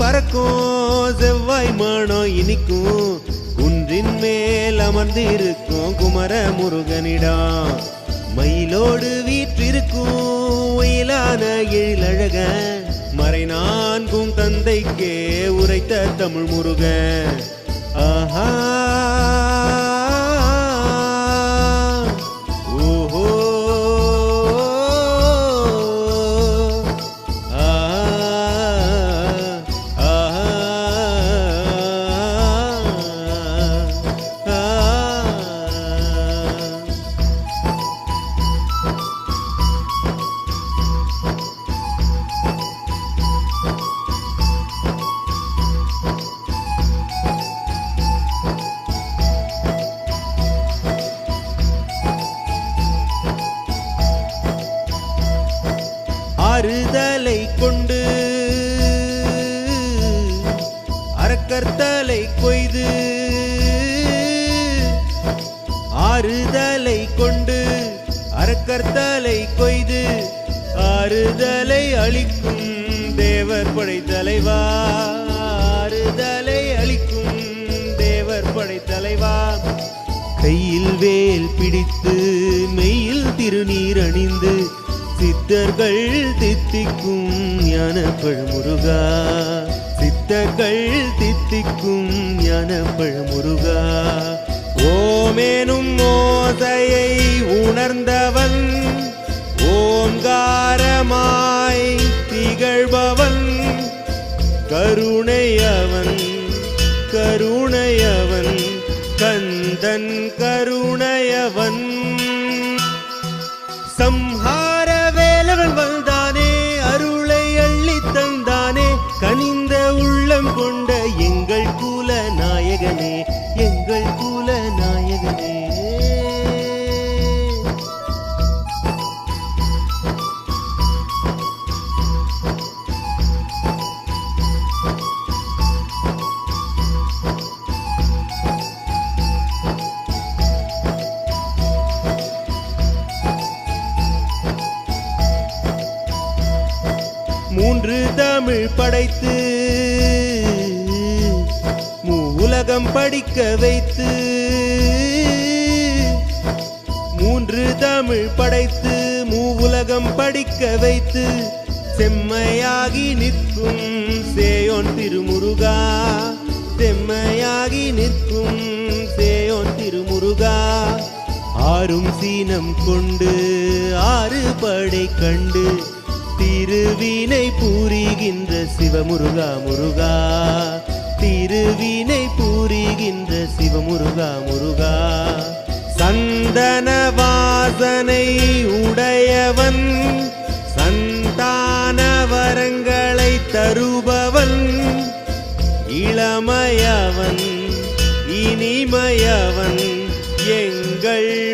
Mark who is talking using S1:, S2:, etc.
S1: பறக்கும். செவ்வாய் மானம் இனிக்கும். குன்றின் மேல் அமர்ந்திருக்கும் குமர முருகனிடம். மயிலோடு வீற்றிருக்கும் ஒயிலான எழிலழக மறை நான்கும் தந்தைக்கே உரைத்த தமிழ் முருகன். ஆறுதலை கொண்டு அறக்கர்த்தலை கொய்து ஆறுதலை கொண்டு அறக்கர்த்தலை கொய்து ஆறுதலை அளிக்கும் தேவர் படைத்தலைவா ஆறுதலை அளிக்கும் தேவர் படைத்தலைவா கையில் வேல் பிடித்து மெயில் திருநீர் அணிந்து சித்தர்கள் தித்திக்கும் ஞானப்பழ முருகா. சித்தர்கள் தித்திக்கும் ஞானப்பழ முருகா. ஓமேனும் மோதையை உணர்ந்தவன் ஓங்காரமாய் திகழ்பவன். கருணையவன் கருணையவன் கந்தன் கருணையவன். குல நாயகனே மூன்று தமிழ் படைத்து உலகம் படிக்க வைத்து மூன்று தமிழ் படைத்து மூவுலகம் படிக்க வைத்து செம்மையாகி நிற்கும் சேயோன் திருமுருகா. செம்மையாகி நிற்கும் சேயோன் திருமுருகா. ஆறும் சீனம் கொண்டு ஆறு படை கண்டு திருவினை பூரிகின்ற சிவமுருகா முருகா. திருவினை புரிகின்ற சிவமுருகா முருகா. சந்தன வாசனை உடையவன் சந்தான வரங்களை தருபவன். இளமையவன் இனிமையவன் எங்கள்